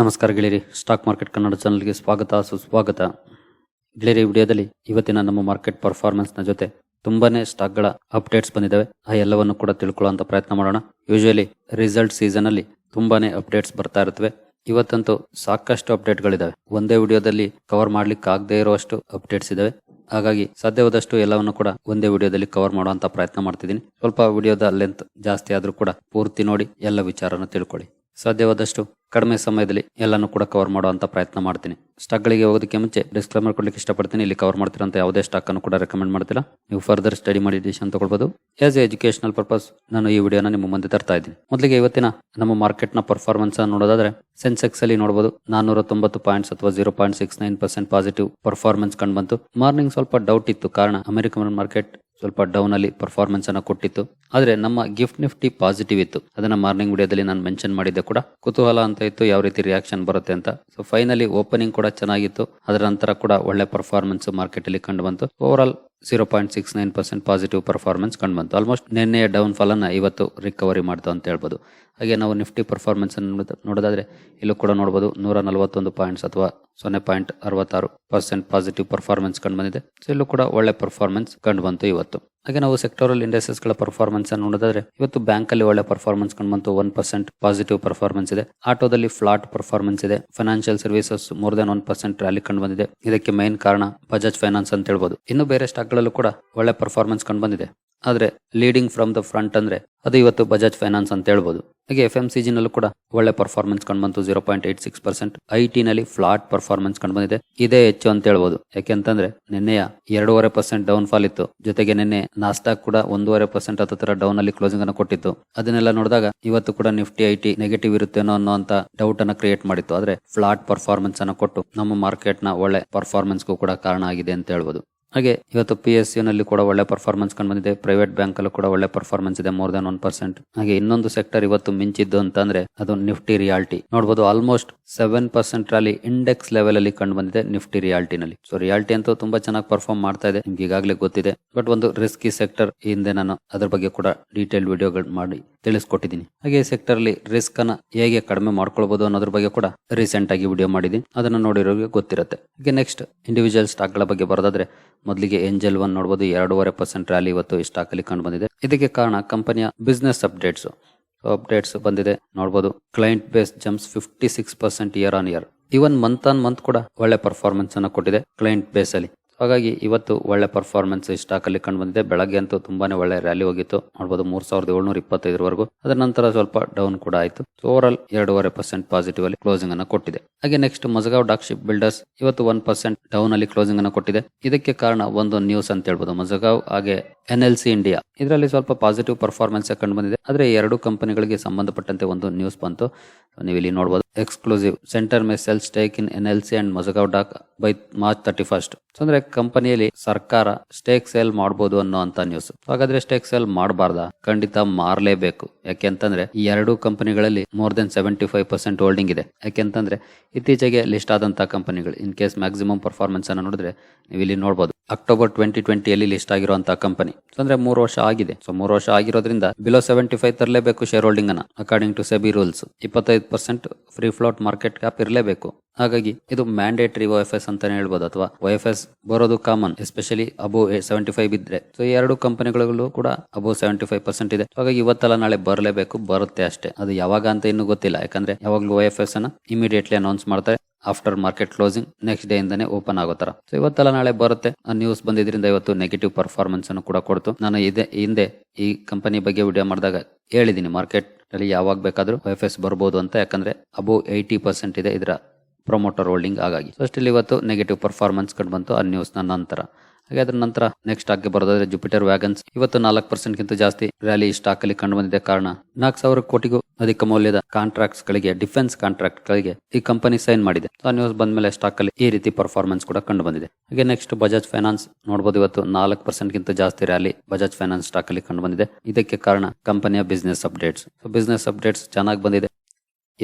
ನಮಸ್ಕಾರ ಗೆಳೆಯರಿ. Stock market Kannada ಚಾನಲ್ಗೆ ಸ್ವಾಗತ, ಸುಸ್ವಾಗತ. ಗೆಳೆಯರಿ ವಿಡಿಯೋದಲ್ಲಿ ಇವತ್ತಿನ ನಮ್ಮ ಮಾರ್ಕೆಟ್ ಪರ್ಫಾರ್ಮೆನ್ಸ್ನ ಜೊತೆ ತುಂಬಾನೇ ಸ್ಟಾಕ್ಗಳ ಅಪ್ಡೇಟ್ಸ್ ಬಂದಿದ್ದಾವೆ ಆ ಎಲ್ಲವನ್ನು ಕೂಡ ತಿಳ್ಕೊಳ್ಳುವಂತ ಪ್ರಯತ್ನ ಮಾಡೋಣ. ಯೂಶುವಲಿ ರಿಸಲ್ಟ್ ಸೀಸನ್ ಅಲ್ಲಿ ತುಂಬಾನೇ ಅಪ್ಡೇಟ್ಸ್ ಬರ್ತಾ ಇರುತ್ತವೆ. ಇವತ್ತಂತೂ ಸಾಕಷ್ಟು ಅಪ್ಡೇಟ್ಗಳಿದ್ದಾವೆ ಒಂದೇ ವಿಡಿಯೋದಲ್ಲಿ ಕವರ್ ಮಾಡ್ಲಿಕ್ಕೆ ಆಗದೇ ಇರುವಷ್ಟು ಅಪ್ಡೇಟ್ಸ್ ಇದಾವೆ. ಹಾಗಾಗಿ ಸಾಧ್ಯವಾದಷ್ಟು ಎಲ್ಲವನ್ನು ಕೂಡ ಒಂದೇ ವಿಡಿಯೋದಲ್ಲಿ ಕವರ್ ಮಾಡುವಂತ ಪ್ರಯತ್ನ ಮಾಡ್ತಿದ್ದೀನಿ. ಸ್ವಲ್ಪ ವಿಡಿಯೋದ ಲೆಂತ್ ಜಾಸ್ತಿ ಆದ್ರೂ ಕೂಡ ಪೂರ್ತಿ ನೋಡಿ, ಎಲ್ಲ ವಿಚಾರನ ತಿಳ್ಕೊಳ್ಳಿ. ಸಾಧ್ಯವಾದಷ್ಟು ಕಡಿಮೆ ಸಮಯದಲ್ಲಿ ಎಲ್ಲನೂ ಕೂಡ ಕವರ್ ಮಾಡುವಂಥ ಪ್ರಯತ್ನ ಮಾಡ್ತೀನಿ. ಸ್ಟಾಕ್ಗಳಿಗೆ ಹೋಗೋದಕ್ಕೆ ಮುಂಚೆ ಡಿಸ್ಕ್ಲೇಮರ್ ಕೊಡ್ಲಿಕ್ಕೆ ಇಷ್ಟಪಡ್ತೀನಿ. ಇಲ್ಲಿ ಕವರ್ ಮಾಡ್ತಿರೋಂತ ಯಾವುದೇ ಸ್ಟಾಕ್ ಅನ್ನು ಕೂಡ ರೆಕಮೆಂಡ್ ಮಾಡ್ತಿಲ್ಲ. ನೀವು ಫರ್ದರ್ ಸ್ಟಡಿ ಮಾಡಿ ಡಿಸಿಷನ್ ತಗೊಳ್ಬೋದು. ಆಸ್ ಎ ಎಜುಕೇಶನಲ್ ಪರ್ಪಸ್ ನಾನು ಈ ವಿಡಿಯೋನ ನಿಮ್ಮ ಮುಂದೆ ತರ್ತಾ ಇದ್ದೀನಿ. ಮೊದಲಿಗೆ ಇವತ್ತಿನ ನಮ್ಮ ಮಾರ್ಕೆಟ್ನ ಪರ್ಫಾರ್ಮೆನ್ಸ್ ನೋಡೋದಾದ್ರೆ ಸೆನ್ಸೆಕ್ಸ್ ಅಲ್ಲಿ ನೋಡಬಹುದು ನಾನೂರ ತೊಂಬತ್ತು ಪಾಯಿಂಟ್ಸ್ ಅಥವಾ zero point six nine percent positive performance ಕಂಡು ಬಂತು. ಮಾರ್ನಿಂಗ್ ಸ್ವಲ್ಪ ಡೌಟ್ ಇತ್ತು, ಕಾರಣ ಅಮೆರಿಕನ್ ಮಾರ್ಕೆಟ್ ಸ್ವಲ್ಪ ಡೌನ್ ಅಲ್ಲಿ ಪರ್ಫಾರ್ಮೆನ್ಸ್ ಅನ್ನ ಕೊಟ್ಟಿತ್ತು. ಆದರೆ ನಮ್ಮ ಗಿಫ್ಟ್ ನಿಫ್ಟಿ ಪಾಸಿಟಿವ್ ಇತ್ತು. ಅದನ್ನ ಮಾರ್ನಿಂಗ್ ವಿಡಿಯೋದಲ್ಲಿ ನಾನು ಮೆನ್ಷನ್ ಮಾಡಿದ್ದೆ ಕೂಡ. ಕುತೂಹಲ ಅಂತ ಇತ್ತು, ಯಾವ ರೀತಿ ರಿಯಾಕ್ಷನ್ ಬರುತ್ತೆ ಅಂತ. ಸೊ ಫೈನಲಿ ಓಪನಿಂಗ್ ಕೂಡ ಚೆನ್ನಾಗಿತ್ತು. ಅದರ ನಂತರ ಕೂಡ ಒಳ್ಳೆ ಪರ್ಫಾರ್ಮೆನ್ಸ್ ಮಾರ್ಕೆಟ್ ಅಲ್ಲಿ ಕಂಡು ಬಂತು. Overall zero point six nine percent positive performance ಕಂಡು ಬಂತು. ಆಲ್ಮೋಸ್ಟ್ ನಿನ್ನೆಯ ಡೌನ್ ಫಾಲ್ ಅನ್ನ ಇವತ್ತು ರಿಕವರಿ ಮಾಡ್ತು ಅಂತ ಹೇಳ್ಬೋದು. ಹಾಗೆ ನಾವು ನಿಫ್ಟಿ ಪರ್ಫಾರ್ಮೆನ್ಸ್ ನೋಡೋದಾದ್ರೆ, ಇಲ್ಲೂ ಕೂಡ ನೋಡ್ಬೋದು. ನೂರ ನಲವತ್ತೊಂದು ಪಾಯಿಂಟ್ಸ್ ಅಥವಾ ಸೊನ್ನೆ ಪಾಯಿಂಟ್ ಅರವತ್ತಾರು ಪರ್ಸೆಂಟ್ ಪಾಸಿಟಿವ್ ಪರ್ಫಾರ್ಮೆನ್ಸ್ ಕಂಡು ಬಂದಿದೆ. ಸೊ ಇಲ್ಲೂ ಕೂಡ ಒಳ್ಳೆ ಪರ್ಫಾರ್ಮೆನ್ಸ್ ಕಂಡು ಬಂತು ಇವತ್ತು. ಹಾಗೆ ನಾವು ಸೆಕ್ಟೋರಲ್ ಇಂಡಸ್ಟ್ರೀಸ್ಗಳ ಪರ್ಫಾರ್ಮೆನ್ಸ್ ಅನ್ನು ನೋಡಿದ್ರೆ ಇವತ್ತು ಬ್ಯಾಂಕ್ ಅಲ್ಲಿ ಒಳ್ಳೆ ಪರ್ಫಾರ್ಮೆನ್ಸ್ ಕಂಡು ಬಂತು. ಒನ್ ಪರ್ಸೆಂಟ್ ಪಾಸಿಟಿವ್ ಪರ್ಫಾರ್ಮೆನ್ಸ್ ಇದೆ. ಆಟೋದಲ್ಲಿ ಫ್ಲಾಟ್ ಪರ್ಫಾರ್ಮೆನ್ಸ್ ಇದೆ. Financial services more than one percent rally ಕಂಡು ಬಂದಿದೆ. ಇದಕ್ಕೆ ಮೇನ್ ಕಾರಣ ಬಜಾಜ್ ಫೈನಾನ್ಸ್ ಅಂತ ಹೇಳ್ಬೋದು. ಇನ್ನು ಬೇರೆ ಸ್ಟಾಕ್ ಗಳಲ್ಲೂ ಕೂಡ ಒಳ್ಳೆ ಪರ್ಫಾರ್ಮೆನ್ಸ್ ಕಂಡು ಬಂದಿದೆ. ಆದ್ರೆ ಲೀಡಿಂಗ್ ಫ್ರಮ್ ದ ಫ್ರಂಟ್ ಅಂದ್ರೆ, ಅದು ಇವತ್ತು ಬಜಾಜ್ ಫೈನಾನ್ಸ್ ಅಂತ ಹೇಳ್ಬೋದು. ಹಾಗೆ ಎಫ್ ಎಂ ಸಿ ಜಿನಲ್ಲೂ ಕೂಡ ಒಳ್ಳೆ ಪರ್ಫಾರ್ಮೆನ್ಸ್ ಕಂಡು ಬಂತು zero point eight six percent I T ನಲ್ಲಿ ಫ್ಲಾಟ್ ಪರ್ಫಾರ್ಮೆನ್ಸ್ ಕಂಡು ಬಂದಿದೆ. ಇದೇ ಹೆಚ್ಚು ಅಂತ ಹೇಳ್ಬೋದು. ಯಾಕೆಂತಂದ್ರೆ ನಿನ್ನೆಯ ಎರಡೂವರೆ ಪರ್ಸೆಂಟ್ ಡೌನ್ ಫಾಲ್ ಇತ್ತು. ಜೊತೆಗೆ ನಿನ್ನೆ ನಾಸ್ಟಾಕ್ ಕೂಡ ಒಂದೂವರೆ ಪರ್ಸೆಂಟ್ ಹತ್ತಿರ ಡೌನ್ ಅಲ್ಲಿ ಕ್ಲೋಸಿಂಗ್ ಅನ್ನು ಕೊಟ್ಟಿತ್ತು. ಅದನ್ನೆಲ್ಲ ನೋಡಿದಾಗ ಇವತ್ತು ಕೂಡ ನಿಫ್ಟಿ ಐ ಟಿ ನೆಗೆಟಿವ್ ಇರುತ್ತೇನೋ ಅನ್ನೋ ಡೌಟ್ ಅನ್ನ ಕ್ರಿಯೇಟ್ ಮಾಡಿತ್ತು. ಆದ್ರೆ ಫ್ಲಾಟ್ ಪರ್ಫಾರ್ಮೆನ್ಸ್ ಅನ್ನು ಕೊಟ್ಟು ನಮ್ಮ ಮಾರ್ಕೆಟ್ನ ಒಳ್ಳೆ ಪರ್ಫಾರ್ಮೆನ್ಸ್ಗೂ ಕೂಡ ಕಾರಣ ಆಗಿದೆ ಅಂತ ಹೇಳ್ಬೋದು. ಹಾಗೆ ಇವತ್ತು ಪಿ ಎಸ್ನಲ್ಲಿ ಕೂಡ ಒಳ್ಳೆ ಪರ್ಫಾರ್ಮೆನ್ಸ್ ಕಂಡು ಬಂದಿದೆ ಪ್ರೈವೇಟ್ ಬ್ಯಾಂಕ್ ಅಲ್ಲೂ ಕೂಡ ಒಳ್ಳೆ ಪರ್ಫಾರ್ಮೆನ್ಸ್ ಇದೆ ಮೋರ್ ದನ್ ಒನ್ ಪರ್ಸೆಂಟ್ ಹಾಗೆ ಇನ್ನೊಂದು ಸೆಕ್ಟರ್ ಇವತ್ತು ಮಿಂಚಿದ್ದು ಅಂತಂದ್ರೆ ಅದು ನಿಫ್ಟಿ ರಿಯಾಲ್ಟಿ ನೋಡಬಹುದು ಆಲ್ಮೋಸ್ಟ್ ಸೆವೆನ್ ಪರ್ಸೆಂಟ್ ರಲ್ಲಿ ಇಂಡೆಕ್ಸ್ ಲೆವೆಲ್ ಅಲ್ಲಿ ಕಂಡು ಬಂದಿದೆ ನಿಫ್ಟಿ ರಿಯಾಲ್ಟಿನಲ್ಲಿ ಸೊ ರಿಯಾಲ್ಟಿ ಅಂತೂ ತುಂಬಾ ಚೆನ್ನಾಗಿ ಪರ್ಫಾರ್ಮ್ ಮಾಡ್ತಾ ಇದೆ. ನಿಮ್ಗೆ ಈಗಾಗಲೇ ಗೊತ್ತಿದೆ. ಬಟ್ ಒಂದು ರಿಸ್ಕಿ ಸೆಕ್ಟರ್ ಹಿಂದೆ ನಾನು ಅದ್ರ ಬಗ್ಗೆ ಕೂಡ ಡೀಟೇಲ್ ವಿಡಿಯೋಗಳು ಮಾಡಿ ತಿಳಿಸ್ಕೊಟ್ಟಿದ್ದೀನಿ. ಹಾಗೆ ಸೆಕ್ಟರ್ ಅಲ್ಲಿ ರಿಸ್ಕ್ ಅನ್ನ ಹೇಗೆ ಕಡಿಮೆ ಮಾಡ್ಕೊಳ್ಬಹುದು ಅನ್ನೋದ್ರ ಬಗ್ಗೆ ಕೂಡ ರೀಸೆಂಟ್ ಆಗಿ ವಿಡಿಯೋ ಮಾಡಿದ್ದೀನಿ. ಅದನ್ನ ನೋಡಿರೋರಿಗೆ ಗೊತ್ತಿರುತ್ತೆ. ಹಾಗೆ ನೆಕ್ಸ್ಟ್ ಇಂಡಿವಿಜುವಲ್ ಸ್ಟಾಕ್ಗಳ ಬಗ್ಗೆ ಬರೋದಾದ್ರೆ ಮೊದಲಿಗೆ ಏಂಜಲ್ ಒನ್ ನೋಡಬಹುದು ಎರಡೂವರೆ ಪರ್ಸೆಂಟ್ ರ್ಯಾಲಿ ಇವತ್ತು ಈ ಸ್ಟಾಕ್ ಅಲ್ಲಿ ಕಂಡು ಬಂದಿದೆ. ಇದಕ್ಕೆ ಕಾರಣ ಕಂಪನಿಯ ಬಿಸ್ನೆಸ್ ಅಪ್ಡೇಟ್ಸ್ ಅಪ್ಡೇಟ್ಸ್ ಬಂದಿದೆ ನೋಡಬಹುದು client base jumps fifty six percent year on year even month on month ಕೂಡ ಒಳ್ಳೆ ಪರ್ಫಾರ್ಮೆನ್ಸ್ ಅನ್ನ ಕೊಟ್ಟಿದೆ ಕ್ಲೈಂಟ್ ಬೇಸ್ ಅಲ್ಲಿ. ಹಾಗಾಗಿ ಇವತ್ತು ಒಳ್ಳೆ ಪರ್ಫಾರ್ಮೆನ್ಸ್ ಈ ಸ್ಟಾಕ್ ಅಲ್ಲಿ ಕಂಡು ಬಂದಿದೆ ಬೆಳಗ್ಗೆ ಅಂತೂ ತುಂಬಾನೇ ಒಳ್ಳೆ ರ್ಯಾಲಿ ಹೋಗಿತ್ತು. ನೋಡಬಹುದು ಮೂರ್ ಸಾವಿರದ ಏಳ್ನೂರ ಇಪ್ಪತ್ತೈದರವರೆಗೂ. ಅದರ ನಂತರ ಸ್ವಲ್ಪ ಡೌನ್ ಕೂಡ ಆಯಿತು. ಓವರ್ ಆಲ್ ಎರಡೂವರೆ ಪರ್ಸೆಂಟ್ ಪಾಸಿಟಿವ್ ಅಲ್ಲಿ ಕ್ಲೋಸಿಂಗ್ ಅನ್ನು ಕೊಟ್ಟಿದೆ. ಹಾಗೆ next Mazagon dock shipbuilders ಇವತ್ತು ಒನ್ ಪರ್ಸೆಂಟ್ ಡೌನ್ ಅಲ್ಲಿ ಕ್ಲೋಸಿಂಗ್ ಅನ್ನು ಕೊಟ್ಟಿದೆ. ಇದಕ್ಕೆ ಕಾರಣ ಒಂದು ನ್ಯೂಸ್ ಅಂತ ಹೇಳ್ಬೋದು. ಮಜಗಾವ್ ಹಾಗೆ ಎನ್ ಎಲ್ ಸಿ ಇಂಡಿಯಾ. ಇದರಲ್ಲಿ ಸ್ವಲ್ಪ ಪಾಸಿಟಿವ್ ಪರ್ಫಾರ್ಮೆನ್ಸ್ ಕಂಡು ಬಂದಿದೆ. ಆದ್ರೆ ಎರಡು ಕಂಪನಿಗಳಿಗೆ ಸಂಬಂಧಪಟ್ಟಂತೆ ಒಂದು ನ್ಯೂಸ್ ಬಂತು. ನೀವು ಇಲ್ಲಿ ನೋಡಬಹುದು exclusive centre may sell stake in N L C and Mazagon dock by March thirty first ಅಂದ್ರೆ ಕಂಪನಿಯಲ್ಲಿ ಸರ್ಕಾರ ಸ್ಟೇಕ್ ಸೇಲ್ ಮಾಡಬಹುದು ಅನ್ನೋ ಅಂತ ನ್ಯೂಸ್ ಹಾಗಾದ್ರೆ ಸ್ಟೇಕ್ ಸೇಲ್ ಮಾಡಬಾರ್ದ? ಖಂಡಿತ ಮಾರಲೇಬೇಕು. ಯಾಕೆಂತಂದ್ರೆ ಈ ಎರಡು ಕಂಪನಿಗಳಲ್ಲಿ more than seventy five percent holding ಇದೆ ಯಾಕೆಂತಂದ್ರೆ ಇತ್ತೀಚೆಗೆ ಲಿಸ್ಟ್ ಆದಂತಹ ಕಂಪನಿಗಳು ಇನ್ ಕೇಸ್ ಮ್ಯಾಕ್ಸಿಮಮ್ ಪರ್ಫಾರ್ಮೆನ್ಸ್ ಅನ್ನು ನೋಡಿದ್ರೆ ನೀವು ಇಲ್ಲಿ ನೋಡಬಹುದು ಅಕ್ಟೋಬರ್ ಟ್ವೆಂಟಿ ಟ್ವೆಂಟಿಯಲ್ಲಿ ಲಿಸ್ಟ್ ಆಗಿರುವಂತಹ ಕಂಪನಿ. ಅಂದ್ರೆ ಮೂರು ವರ್ಷ ಆಗಿದೆ. ಸೊ ಮೂರು ವರ್ಷ ಆಗಿರೋದ್ರಿಂದ ಬಿಲೋ ಸೆವೆಂಟಿ ಫೈವ್ ತರಲೇಬೇಕು ಶೇರ್ ಹೋಲ್ಡಿಂಗ್ ಅನ್ನ ಅಕಾರ್ಡಿಂಗ್ ಟು ಸೆಬಿ ರೂಲ್ಸ್ ಇಪ್ಪತ್ತೈದು percent free float market cap ಇರಲೇಬೇಕು. ಹಾಗಾಗಿ ಇದು ಮ್ಯಾಂಡೇಟರಿ ಒ ಎಫ್ ಎಸ್ ಅಂತಾನೆ ಹೇಳ್ಬೋದು, ಅಥವಾ ಒ ಎಫ್ ಎಸ್ ಬರೋದು common especially above seventy five ಇದ್ರೆ ಸೊ ಎರಡು ಕಂಪನಿಗಳಲ್ಲೂ ಕೂಡ ಅಬೋ ಸೆವೆಂಟಿ ಫೈವ್ ಪರ್ಸೆಂಟ್ ಇದೆ ಹಾಗಾಗಿ ಇವತ್ತಲ್ಲ ನಾಳೆ ಬರಲೇಬೇಕು, ಬರುತ್ತೆ ಅಷ್ಟೇ. ಅದು ಯಾವಾಗ ಅಂತ ಇನ್ನೂ ಗೊತ್ತಿಲ್ಲ. ಯಾಕಂದ್ರೆ ಯಾವಾಗಲೂ ಒ ಎಫ್ ಎಸ್ ಅನ್ನ ಇಮಿಡಿಯೇಟ್ಲಿ ಅನೌನ್ಸ್ ಮಾಡ್ತಾರೆ. After market closing next day ಇಂದಾನೆ ಓಪನ್ ಆಗೋ ತರ ಸೊ ಇವತ್ತೆಲ್ಲ ನಾಳೆ ಬರುತ್ತೆ. ಆ ನ್ಯೂಸ್ ಬಂದಿದ್ರಿಂದ ಇವತ್ತು ನೆಗೆಟಿವ್ ಪರ್ಫಾರ್ಮೆನ್ಸ್ ಅನ್ನು ಕೂಡ ಕೊಡ್ತು. ನಾನು ಇದೇ, ಹಿಂದೆ ಈ ಕಂಪನಿ ಬಗ್ಗೆ ವಿಡಿಯೋ ಮಾಡಿದಾಗ ಹೇಳಿದ್ದೀನಿ ಮಾರ್ಕೆಟ್ ಅಲ್ಲಿ ಯಾವಾಗ ಬೇಕಾದ್ರೂ ಎಸ್ ಬರ್ಬೋದು ಅಂತ. ಯಾಕಂದ್ರೆ ಅಬೋ ಏಯ್ಟಿ ಪರ್ಸೆಂಟ್ ಇದೆ ಇದರ ಪ್ರೊಮೋಟರ್ ಹೋಲ್ಡಿಂಗ್ ಹಾಗಾಗಿ. ಸೊ ಸ್ಟಿಲ್ ಇವತ್ತು ನೆಗೆಟಿವ್ ಪರ್ಫಾರ್ಮೆನ್ಸ್ ಕಂಡು ಬಂತು ಆ ನ್ಯೂಸ್ನ ನಂತರ. ಹಾಗೆ ಅದ್ರ ನಂತರ ನೆಕ್ಸ್ಟ್ ಆಗಿ ಬರೋದಾದ್ರೆ ಜುಪಿಟರ್ ವ್ಯಾಗನ್ಸ್ ಇವತ್ತು ನಾಲ್ಕು ಪರ್ಸೆಂಟ್ ಗಿಂತ ಜಾಸ್ತಿ ರ್ಯಾಲಿ ಸ್ಟಾಕ್ ಅಲ್ಲಿ ಕಂಡು ಬಂದಿದೆ ಕಾರಣ. ನಾಲ್ಕು ಸಾವಿರ ಕೋಟಿಗೂ ಅಧಿಕ ಮೌಲ್ಯದ ಕಾಂಟ್ರಾಕ್ಟ್ಸ್ ಗಳಿಗೆ ಡಿಫೆನ್ಸ್ ಕಾಂಟ್ರಾಕ್ಟ್ ಗಳಿಗೆ ಈ ಕಂಪನಿ ಸೈನ್ ಮಾಡಿದೆ. ಆ ನ್ಯೂಸ್ ಬಂದ ಮೇಲೆ ಸ್ಟಾಕ್ ಅಲ್ಲಿ ಈ ರೀತಿ ಪರ್ಫಾರ್ಮೆನ್ಸ್ ಕೂಡ ಕಂಡು ಬಂದಿದೆ. ಹಾಗೆ ನೆಕ್ಸ್ಟ್ ಬಜಾಜ್ ಫೈನಾನ್ಸ್ ನೋಡಬಹುದು ಇವತ್ತು ನಾಲ್ಕು ಪರ್ಸೆಂಟ್ ಗಿಂತ ಜಾಸ್ತಿ ರ್ಯಾಲಿ ಬಜಾಜ್ ಫೈನಾನ್ಸ್ ಸ್ಟಾಕ್ ಅಲ್ಲಿ ಕಂಡು ಬಂದಿದೆ. ಇದಕ್ಕೆ ಕಾರಣ ಕಂಪನಿಯ ಬಿಸ್ನೆಸ್ ಅಪ್ಡೇಟ್ಸ್ ಬಿಸ್ನೆಸ್ ಅಪ್ಡೇಟ್ಸ್ ಚೆನ್ನಾಗಿ ಬಂದಿದೆ.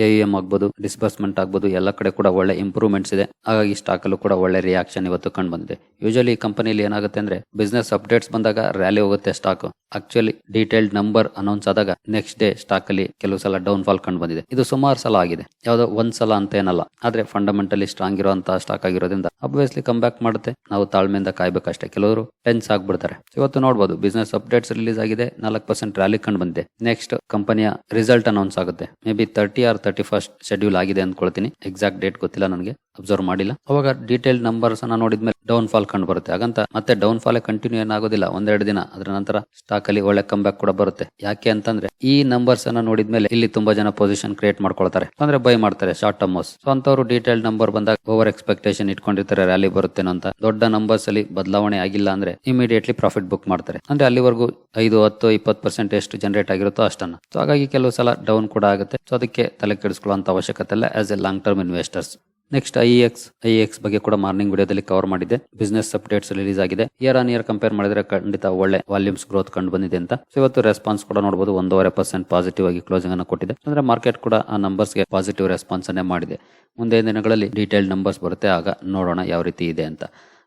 ಎ ಎಂ ಆಗ್ಬೋದು ಡಿಸ್ಬರ್ಸ್ಮೆಂಟ್ ಆಗ್ಬೋದು, ಎಲ್ಲ ಕಡೆ ಕೂಡ ಒಳ್ಳೆ ಇಂಪ್ರೂವ್ಮೆಂಟ್ಸ್ ಇದೆ. ಹಾಗಾಗಿ ಸ್ಟಾಕ್ ಅಲ್ಲೂ ಕೂಡ ಒಳ್ಳೆ ರಿಯಾಕ್ಷನ್ ಇವತ್ತು ಕಂಡು ಬಂದಿದೆ. ಯೂಶಲಿ ಈ ಕಂಪನಿಯಲ್ಲಿ ಏನಾಗುತ್ತೆ ಅಂದ್ರೆ ಬಿಸ್ನೆಸ್ ಅಪ್ಡೇಟ್ಸ್ ಬಂದಾಗ ರ್ಯಾಲಿ ಹೋಗುತ್ತೆ stock actually detailed number announce ಆದಾಗ ನೆಕ್ಸ್ಟ್ ಡೇ ಸ್ಟಾಕ್ ಅಲ್ಲಿ ಕೆಲವು ಸಲ ಡೌನ್ ಫಾಲ್ ಕಂಡು ಬಂದಿದೆ. ಇದು ಸುಮಾರು ಸಲ ಆಗಿದೆ. ಯಾವುದೋ ಒಂದ್ ಸಲ ಅಂತ ಏನಲ್ಲ. ಆದ್ರೆ ಫಂಡಮೆಂಟಲಿ ಸ್ಟ್ರಾಂಗ್ ಇರುವಂತಹ ಸ್ಟಾಕ್ ಆಗಿರೋದ್ರಿಂದ ಅಬ್ವಿಯಸ್ಲಿ ಕಮ್ ಬ್ಯಾಕ್ ಮಾಡುತ್ತೆ. ನಾವು ತಾಳ್ಮೆಯಿಂದ ಕಾಯ್ಬೇಕಷ್ಟೇ. ಕೆಲವರು ಟೆನ್ಸ್ ಆಗ್ಬಿಡ್ತಾರೆ. ಇವತ್ತು ನೋಡಬಹುದು ಬಿಸ್ನೆಸ್ ಅಪ್ಡೇಟ್ಸ್ ರಿಲೀಸ್ ಆಗಿದೆ, ನಾಲ್ಕು ಪರ್ಸೆಂಟ್ ರ್ಯಾಲಿ ಕಂಡು ಬಂದಿದೆ. ನೆಕ್ಸ್ಟ್ ಕಂಪನಿಯ ರಿಸಲ್ಟ್ ಅನೌನ್ಸ್ ಆಗುತ್ತೆ. Maybe thirty or thirty first schedule ಆಗಿದೆ ಅಂದ್ಕೊಳ್ತೀನಿ. ಎಕ್ಸಾಕ್ಟ್ ಡೇಟ್ ಗೊತ್ತಿಲ್ಲ ನನಗೆ. ಅಬ್ಸರ್ವ್ ಮಾಡಿಲ್ಲ. ಅವಾಗ ಡೀಟೇಲ್ ನಂಬರ್ಸ್ ಅನ್ನ ನೋಡಿದ್ಮೇಲೆ ಡೌನ್ ಫಾಲ್ ಕಂಡು ಬರುತ್ತೆ. ಹಾಗಂತ ಮತ್ತೆ ಡೌನ್ ಫಾಲ್ ಕಂಟಿನ್ಯೂ ಏನಾಗೋದಿಲ್ಲ ಒಂದೆರಡು ದಿನ, ಅದರ ನಂತರ ಸ್ಟಾಕ್ ಅಲ್ಲಿ ಒಳ್ಳೆ ಕಮ್ ಕೂಡ ಬರುತ್ತೆ. ಯಾಕೆ ಅಂತಂದ್ರೆ ಈ ನಂಬರ್ಸ್ ಅನ್ನ ನೋಡಿದ್ಮೇಲೆ ಇಲ್ಲಿ ತುಂಬಾ ಜನ ಪೊಸಿಷನ್ ಕ್ರಿಯೇಟ್ ಮಾಡ್ಕೊಳ್ತಾರೆ. ಅಂದ್ರೆ ಬೈ ಮಾಡ್ತಾರೆ ಶಾರ್ಟ್ ಟರ್ಮ್ಸ್ ಸೊ ಅಂತವರು ಡೀಟೇಲ್ ನಂಬರ್ ಬಂದಾಗ ಓವರ್ ಎಕ್ಸ್ಪೆಕ್ಟೇಷನ್ ಇಟ್ಕೊಂಡಿರ್ತಾರೆ ರ್ಯಾಲಿ ಬರುತ್ತೆ ಅಂತ. ದೊಡ್ಡ ನಂಬರ್ಸ್ ಅಲ್ಲಿ ಬದಲಾವಣೆ ಆಗಿಲ್ಲ ಅಂದ್ರೆ ಇಮಿಡಿಯೇಟ್ಲಿ ಪ್ರಾಫಿಟ್ ಬುಕ್ ಮಾಡ್ತಾರೆ. ಅಂದ್ರೆ ಅಲ್ಲಿವರೆಗೂ ಐದು, ಹತ್ತು, ಇಪ್ಪತ್ತು ಪರ್ಸೆಂಟ್ ಎಷ್ಟು ಜನರೇಟ್ ಆಗಿರುತ್ತೋ ಅಷ್ಟನ್ನ. ಸೊ ಹಾಗಾಗಿ ಕೆಲವು ಸಲ ಡೌನ್ ಕೂಡ ಆಗುತ್ತೆ. ಸೊ ಅದಕ್ಕೆ ತಲೆ ಕೆಡಿಸ್ಕೊಳ್ಳುವಂತ ಅವಶ್ಯಕತೆ ಇಲ್ಲ as a long term investors next I X I X ಬಗ್ಗೆ ಕೂಡ ಮಾರ್ನಿಂಗ್ ವಿಡಿಯೋದಲ್ಲಿ ಕವರ್ ಮಾಡಿದೆ ಬಿಸ್ನೆಸ್ ಅಪ್ಡೇಟ್ಸ್ ರಿಲೀಸ್ ಆಗಿದೆ. ಇಯರ್ ಆನ್ ಇಯರ್ ಕಂಪೇರ್ ಮಾಡಿದ್ರೆ ಖಂಡಿತ ಒಳ್ಳೆ ವಾಲ್ಯೂಮ್ಸ್ ಗ್ರೋತ್ ಕಂಡು ಬಂದಿದೆ ಅಂತ. ಸೊ ಇವತ್ತು ರೆಸ್ಪಾನ್ಸ್ ಕೂಡ ನೋಡಬಹುದು ಒಂದೂವರೆ ಪರ್ಸೆಂಟ್ ಪಾಸಿಟಿವ್ ಆಗಿ ಕ್ಲೋಸಿಂಗ್ ಅನ್ನು ಕೊಟ್ಟಿದೆ. ಅಂದ್ರೆ ಮಾರ್ಕೆಟ್ ಕೂಡ ಆ ನಂಬರ್ಸ್ಗೆ ಪಾಸಿಟಿವ್ ರೆಸ್ಪಾನ್ಸ್ ಅನ್ನೇ ಮಾಡಿದೆ. ಮುಂದಿನ ದಿನಗಳಲ್ಲಿ ಡೀಟೇಲ್ ನಂಬರ್ಸ್ ಬರುತ್ತೆ. ಆಗ ನೋಡೋಣ ಯಾವ ರೀತಿ ಇದೆ ಅಂತ.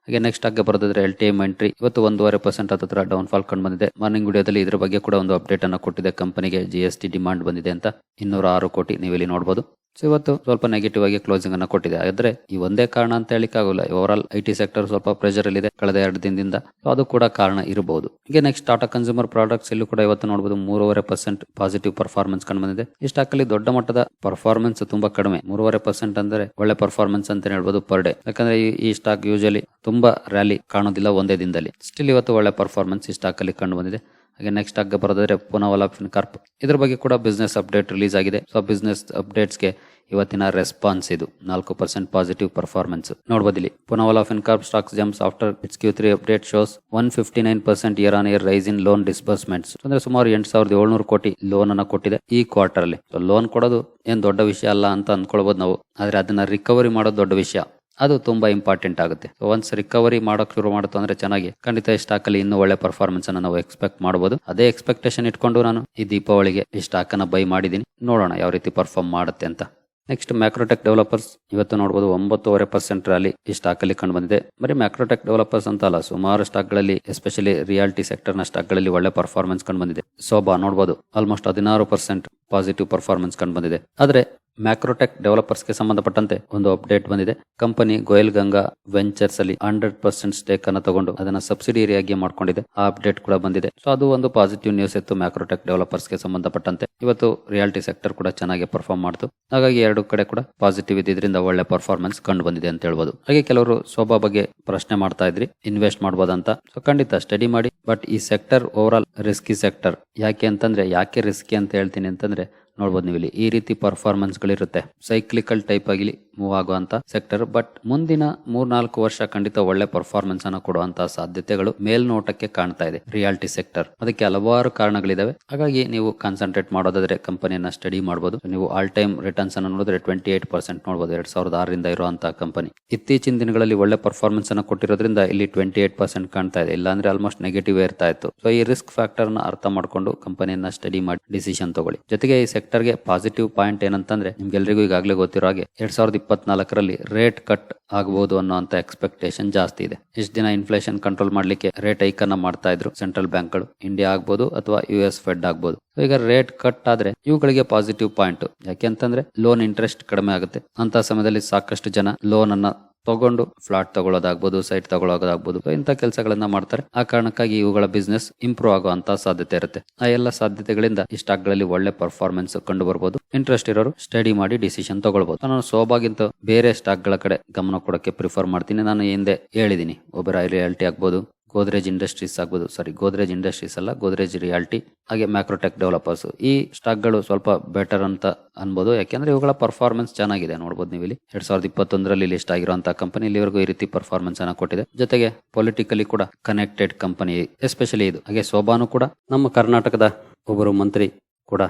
ಹಾಗೆ ನೆಕ್ಸ್ಟ್ ಆಗಿ ಬರೋದಾದ್ರೆ ಎಲ್ ಟಿ ಎಂ ಎಂಟ್ರಿ ಇವತ್ತು ಒಂದೂವರೆ ಪರ್ಸೆಂಟ್ ಹತ್ರ ಡೌನ್ ಫಾಲ್ ಕಂಡು ಬಂದಿದೆ. ಮಾರ್ನಿಂಗ್ ವಿಡಿಯೋದಲ್ಲಿ ಇದ್ರ ಬಗ್ಗೆ ಕೂಡ ಒಂದು ಅಪ್ಡೇಟ್ ಅನ್ನು ಕೊಟ್ಟಿದೆ. ಕಂಪನಿಗೆ ಜಿ ಎಸ್ ಟಿ ಡಿಮಾಂಡ್ ಬಂದಿದೆ ಅಂತ. ಇನ್ನೂರ ಆರು ಕೋಟಿ ನೀವು ಇಲ್ಲಿ ನೋಡಬಹುದು ಸೊ ಇವತ್ತು ಸ್ವಲ್ಪ ನೆಗೆಟಿವ್ ಆಗಿ ಕ್ಲೋಸಿಂಗ್ ಅನ್ನ ಕೊಟ್ಟಿದೆ. ಆದ್ರೆ ಈ ಒಂದೇ ಕಾರಣ ಅಂತ ಹೇಳಿಕ್ ಆಗೋಲ್ಲ. Over all I T sector ಸ್ವಲ್ಪ ಪ್ರೆಷರ್ ಇದೆ ಕಳೆದ ಎರಡು ದಿನದಿಂದ. ಅದು ಕೂಡ ಕಾರಣ ಇರಬಹುದು. ಹೀಗೆ ನೆಕ್ಸ್ಟ್ ಟಾಟಾ ಕನ್ಸ್ಯೂಮರ್ ಪ್ರಾಡಕ್ಟ್ಸ್ ಇಲ್ಲೂ ಕೂಡ ಇವತ್ತು ನೋಡಬಹುದು ಮೂರುವರೆ ಪರ್ಸೆಂಟ್ ಪಾಸಿಟಿವ್ ಪರ್ಫಾರ್ಮೆನ್ಸ್ ಕಂಡು ಬಂದಿದೆ. ಈ ಸ್ಟಾಕ್ ಅಲ್ಲಿ ದೊಡ್ಡ ಮಟ್ಟದ ಪರ್ಫಾರ್ಮೆನ್ಸ್ ತುಂಬಾ ಕಡಿಮೆ. ಮೂರುವರೆ ಪರ್ಸೆಂಟ್ ಅಂದ್ರೆ ಒಳ್ಳೆ ಪರ್ಫಾರ್ಮೆನ್ಸ್ ಅಂತ ಹೇಳ್ಬೋದು ಪರ್ ಡೇ ಯಾಕಂದ್ರೆ ಈ ಸ್ಟಾಕ್ ಯೂಶಲಿ ತುಂಬಾ ರ್ಯಾಲಿ ಕಾಣೋದಿಲ್ಲ ಒಂದೇ ದಿನದಲ್ಲಿ. ಸ್ಟಿಲ್ ಇವತ್ತು ಒಳ್ಳೆ ಪರ್ಫಾರ್ಮೆನ್ಸ್ ಈ ಸ್ಟಾಕ್ ಅಲ್ಲಿ ಕಂಡು ಬಂದಿದೆ. ಹಾಗೆ ನೆಕ್ಸ್ಟ್ ಹಗ್ಗ ಬರೋದಾದ್ರೆ ಪುನವಲ ಕಾರ್ಪ್. ಇದ್ರ ಬಗ್ಗೆ ಕೂಡ ಬಿಸ್ನೆಸ್ ಅಪ್ಡೇಟ್ ರಿಲೀಸ್ ಆಗಿದೆ. ಸೊ ಬಿಸ್ನೆಸ್ ಅಪ್ಡೇಟ್ಸ್ಗೆ ಇವತ್ತಿನ ರೆಸ್ಪಾನ್ಸ್ ಇದು. ನಾಲ್ಕು ಪರ್ಸೆಂಟ್ ಪಾಸಿಟಿವ್ ಪರ್ಫಾರ್ಮೆನ್ಸ್ ನೋಡಬಹುದು ಇಲ್ಲಿ Poonawalla corp stocks jumps after its Q three update shows one fifty nine percent year on year rise in loan disbursements ಅಂದ್ರೆ ಸುಮಾರು ಎಂಟು ಸಾವಿರದ ಏಳ್ನೂರು ಕೋಟಿ ಲೋನ್ ಅನ್ನ ಕೊಟ್ಟಿದೆ ಈ ಕ್ವಾರ್ಟರ್ ಅಲ್ಲಿ. ಲೋನ್ ಕೊಡೋದು ಏನ್ ದೊಡ್ಡ ವಿಷಯ ಅಲ್ಲ ಅಂತ ಅನ್ಕೊಳ್ಬಹುದು ನಾವು. ಆದ್ರೆ ಅದನ್ನ ರಿಕವರಿ ಮಾಡೋದು ದೊಡ್ಡ ವಿಷಯ. ಅದು ತುಂಬಾ ಇಂಪಾರ್ಟೆಂಟ್ ಆಗುತ್ತೆ. ಒನ್ಸ್ ರಿಕವರಿ ಮಾಡೋಕೆ ಶುರು ಮಾಡುತ್ತೆ ಅಂದ್ರೆ ಚೆನ್ನಾಗಿ ಖಂಡಿತ ಈ ಸ್ಟಾಕ್ ಅಲ್ಲಿ ಇನ್ನೂ ಒಳ್ಳೆ ಪರ್ಫಾರ್ಮೆನ್ಸ್ ಅನ್ನ ನಾವು ಎಕ್ಸ್ಪೆಕ್ಟ್ ಮಾಡಬಹುದು ಅದೇ ಎಕ್ಸ್ಪೆಕ್ಟೇಷನ್ ಇಟ್ಕೊಂಡು ನಾನು ಈ ದೀಪಾವಳಿಗೆ ಈ ಸ್ಟಾಕ್ ಅನ್ನ ಬೈ ಮಾಡಿದೀನಿ ನೋಡೋಣ ಯಾವ ರೀತಿ ಪರ್ಫಾರ್ಮ್ ಮಾಡುತ್ತೆ ಅಂತ. ನೆಕ್ಸ್ಟ್ ಮ್ಯಾಕ್ರೋಟೆಕ್ ಡೆವಲಪರ್ಸ್ ಇವತ್ತು ನೋಡಬಹುದು ಒಂಬತ್ತುವರೆ ಪರ್ಸೆಂಟ್ ರ್ಯಾಲಿ ಈ ಸ್ಟಾಕ್ ಅಲ್ಲಿ ಕಂಡು ಬಂದಿದೆ. ಬರೀ ಮ್ಯಾಕ್ರೋಟೆಕ್ ಡೆವಲಪರ್ಸ್ ಅಂತ ಅಲ್ಲ, ಸುಮಾರು ಸ್ಟಾಕ್ಗಳಲ್ಲಿ ಎಸ್ಪೆಷಲಿ ರಿಯಾಲಿಟಿ ಸೆಕ್ಟರ್ನ ಸ್ಟಾಕ್ಗಳಲ್ಲಿ ಒಳ್ಳೆ ಪರ್ಫಾರ್ಮೆನ್ಸ್ ಕಂಡು ಬಂದಿದೆ. ಸೋಬಾ ನೋಡಬಹುದು ಆಲ್ಮೋಸ್ಟ್ ಹದಿನಾರು ಪರ್ಸೆಂಟ್ ಪಾಸಿಟಿವ್ ಪರ್ಫಾರ್ಮೆನ್ಸ್ ಕಂಡು ಬಂದಿದೆ. ಆದ್ರೆ ಮ್ಯಾಕ್ರೋಟೆಕ್ ಡೆವಲಪರ್ಸ್ಗೆ ಸಂಬಂಧಪಟ್ಟಂತೆ ಒಂದು ಅಪ್ಡೇಟ್ ಬಂದಿದೆ. ಕಂಪನಿ ಗೋಯಲ್ ಗಂಗಾ ವೆಂಚರ್ಸ್ ಅಲ್ಲಿ ಹಂಡ್ರೆಡ್ ಪರ್ಸೆಂಟ್ ಸ್ಟೇಕ್ ಅನ್ನು ತಗೊಂಡು ಅದನ್ನ ಸಬ್ಸಿಡಿಯರಿಯಾಗಿ ಮಾಡ್ಕೊಂಡಿದೆ. ಆ ಅಪ್ಡೇಟ್ ಕೂಡ ಬಂದಿದೆ. ಸೊ ಅದು ಒಂದು ಪಾಸಿಟಿವ್ ನ್ಯೂಸ್ ಇತ್ತು ಮ್ಯಾಕ್ರೋಟೆಕ್ ಡೆವಲಪರ್ಸ್ಗೆ ಸಂಬಂಧಪಟ್ಟಂತೆ. ಇವತ್ತು ರಿಯಾಲಿಟಿ ಸೆಕ್ಟರ್ ಕೂಡ ಚೆನ್ನಾಗಿ ಪರ್ಫಾರ್ಮ್ ಮಾಡ್ತು. ಹಾಗಾಗಿ ಎರಡು ಕಡೆ ಕೂಡ ಪಾಸಿಟಿವ್ ಇದ್ರಿಂದ ಒಳ್ಳೆ ಪರ್ಫಾರ್ಮೆನ್ಸ್ ಕಂಡು ಬಂದಿದೆ ಅಂತ ಹೇಳ್ಬೋದು. ಹಾಗೆ ಕೆಲವರು ಶೋಭಾ ಬಗ್ಗೆ ಪ್ರಶ್ನೆ ಮಾಡ್ತಾ ಇದ್ರಿ. ಇನ್ವೆಸ್ಟ್ ಮಾಡಬಹುದಂತ ಸೊ ಖಂಡಿತ ಸ್ಟಡಿ ಮಾಡಿ. ಬಟ್ ಈ sector over all risky sector ಯಾಕೆ ಅಂತಂದ್ರೆ, ಯಾಕೆ ರಿಸ್ಕಿ ಅಂತ ಹೇಳ್ತೀನಿ ಅಂತಂದ್ರೆ ನೋಡ್ಬೋದು ನೀವು ಇಲ್ಲಿ ಈ ರೀತಿ ಪರ್ಫಾರ್ಮೆನ್ಸ್ ಗಳಿರುತ್ತೆ. ಸೈಕ್ಲಿಕಲ್ ಟೈಪ್ ಆಗಿ ಮೂವ್ ಆಗುವಂತ ಸೆಕ್ಟರ್ ಬಟ್ ಮುಂದಿನ ಮೂರ್ನಾಲ್ಕು ವರ್ಷ ಖಂಡಿತ ಒಳ್ಳೆ ಪರ್ಫಾರ್ಮೆನ್ಸ್ ಅನ್ನ ಕೊಡುವಂತಹ ಸಾಧ್ಯತೆಗಳು ಮೇಲ್ನೋಟಕ್ಕೆ ಕಾಣ್ತಾ ಇದೆ. ರಿಯಾಲಿಟಿ ಸೆಕ್ಟರ್ ಅದಕ್ಕೆ ಹಲವಾರು ಕಾರಣಗಳಿದಾವೆ. ಹಾಗಾಗಿ ನೀವು ಕಾನ್ಸಂಟ್ರೇಟ್ ಮಾಡೋದಾದ್ರೆ ಕಂಪನಿಯನ್ನ ಸ್ಟಡಿ ಮಾಡಬಹುದು ನೀವು ಆಲ್ ಟೈಮ್ ರಿಟರ್ನ್ಸ್ ಅನ್ನು ನೋಡಿದ್ರೆ ಟ್ವೆಂಟಿ ಏಟ್ ಪರ್ಸೆಂಟ್ ನೋಡಬಹುದು ಎರಡ್ ಸಾವಿರದ ಆರರಿಂದ ಇರುವಂತಹ ಕಂಪನಿ ಇತ್ತೀಚಿನ ದಿನಗಳಲ್ಲಿ ಒಳ್ಳೆ ಪರ್ಫಾರ್ಮೆನ್ಸ್ ಅನ್ನು ಕೊಟ್ಟಿರೋದ್ರಿಂದ ಇಲ್ಲಿ ಟ್ವೆಂಟಿ ಏಟ್ ಪರ್ಸೆಂಟ್ ಕಾಣ್ತಾ ಇದೆ. ಇಲ್ಲಾಂದ್ರೆ ಆಲ್ಮೋಸ್ಟ್ ನೆಗೆಟಿವ್ ಇರ್ತಾ ಇತ್ತು. ಸೊ ಈ ರಿಸ್ಕ್ ಫ್ಯಾಕ್ಟರ್ನ ಅರ್ಥ ಮಾಡ್ಕೊಂಡು ಕಂಪನಿಯನ್ನ ಸ್ಟಡಿ ಮಾಡಿ ಡಿಸಿಷನ್ ತಗೊಳ್ಳಿ. ಜೊತೆಗೆ ಈ ಸೆಕ್ಟರ್ಗೆ ಪಾಸಿಟಿವ್ ಪಾಯಿಂಟ್ ಏನಂತಂದ್ರೆ ನಿಮ್ಗೆಲ್ರಿಗೂ ಈಗಾಗಲೇ ಗೊತ್ತಿರೋ ಹಾಗೆ ಎರಡ್ ಸಾವಿರದ ಇಪ್ಪತ್ನಾಲ್ಕರಲ್ಲಿ ರೇಟ್ ಕಟ್ ಆಗಬಹುದು ಅನ್ನೋಂತ ಎಕ್ಸ್ಪೆಕ್ಟೇಷನ್ ಜಾಸ್ತಿ ಇದೆ. ಇಷ್ಟು ದಿನ ಇನ್ಫ್ಲೇಷನ್ ಕಂಟ್ರೋಲ್ ಮಾಡ್ಲಿಕ್ಕೆ ರೇಟ್ ಐಕ್ ಅನ್ನ ಮಾಡ್ತಾ ಇದ್ರು ಸೆಂಟ್ರಲ್ ಬ್ಯಾಂಕ್ಗಳು ಇಂಡಿಯಾ ಆಗ್ಬೋದು ಅಥವಾ ಯು ಎಸ್ ಫೆಡ್ ಆಗ್ಬೋದು. So, ಈಗ ರೇಟ್ ಕಟ್ ಆದ್ರೆ ಇವುಗಳಿಗೆ ಪಾಸಿಟಿವ್ ಪಾಯಿಂಟ್ ಯಾಕೆಂತಂದ್ರೆ ಲೋನ್ ಇಂಟ್ರೆಸ್ಟ್ ಕಡಿಮೆ ಆಗುತ್ತೆ. ಅಂತ ಸಮಯದಲ್ಲಿ ಸಾಕಷ್ಟು ಜನ ಲೋನ್ ಅನ್ನ ತಗೊಂಡು ಫ್ಲಾಟ್ ತಗೊಳ್ಳೋದಾಗ್ಬೋದು ಸೈಟ್ ತಗೊಳ್ಳೋದಾಗ್ಬೋದು, ಇಂಥ ಕೆಲಸಗಳನ್ನ ಮಾಡ್ತಾರೆ. ಆ ಕಾರಣಕ್ಕಾಗಿ ಇವುಗಳ ಬಿಸ್ನೆಸ್ ಇಂಪ್ರೂವ್ ಆಗುವಂತ ಸಾಧ್ಯತೆ ಇರುತ್ತೆ. ಆ ಎಲ್ಲ ಸಾಧ್ಯತೆಗಳಿಂದ ಈ ಸ್ಟಾಕ್ಗಳಲ್ಲಿ ಒಳ್ಳೆ ಪರ್ಫಾರ್ಮೆನ್ಸ್ ಕಂಡು ಬರಬಹುದು ಇಂಟ್ರೆಸ್ಟ್ ಇರೋರು ಸ್ಟಡಿ ಮಾಡಿ ಡಿಸಿಷನ್ ತಗೊಳ್ಬಹುದು ನಾನು ಸೋಬಾಗಿಂತ ಬೇರೆ ಸ್ಟಾಕ್ಗಳ ಕಡೆ ಗಮನ ಕೊಡಕ್ಕೆ ಪ್ರಿಫರ್ ಮಾಡ್ತೀನಿ. ನಾನು ಹಿಂದೆ ಹೇಳಿದೀನಿ ಒಬ್ಬರ ರಿಯಾಲಿಟಿ ಆಗ್ಬೋದು ಗೋದ್ರೇಜ್ ಇಂಡಸ್ಟ್ರೀಸ್ ಆಗ್ಬೋದು ಸಾರಿ ಗೋದ್ರೇಜ್ ಇಂಡಸ್ಟ್ರೀಸ್ ಅಲ್ಲ ಗೋದ್ರೇಜ್ ರಿಯಾಲ್ಟಿ ಹಾಗೆ ಮ್ಯಾಕ್ರೋಟೆಕ್ ಡೆವಲಪರ್ಸ್ ಈ ಸ್ಟಾಕ್ಗಳು ಸ್ವಲ್ಪ ಬೆಟರ್ ಅಂತ ಅನ್ಬೋದು. ಯಾಕೆಂದ್ರೆ ಇವುಗಳ ಪರ್ಫಾರ್ಮೆನ್ಸ್ ಚೆನ್ನಾಗಿದೆ, ನೋಡ್ಬೋದು ನೀವು ಇಲ್ಲಿ. ಎರಡ್ ಸಾವಿರದ ಇಪ್ಪತ್ತೊಂದರಲ್ಲಿ ಲಿಸ್ಟ್ ಆಗಿರುವಂತಹ ಕಂಪನಿ ಇಲ್ಲಿವರೆಗೂ ಈ ರೀತಿ ಪರ್ಫಾರ್ಮೆನ್ಸ್ ಅನ್ನ ಕೊಟ್ಟಿದೆ. ಜೊತೆಗೆ ಪೊಲಿಟಿಕಲಿ ಕೂಡ ಕನೆಕ್ಟೆಡ್ ಕಂಪನಿ ಎಸ್ಪೆಷಲಿ ಇದು. ಹಾಗೆ ಶೋಭಾನು ಕೂಡ, ನಮ್ಮ ಕರ್ನಾಟಕದ ಒಬ್ಬರು ಮಂತ್ರಿ ಕೂಡ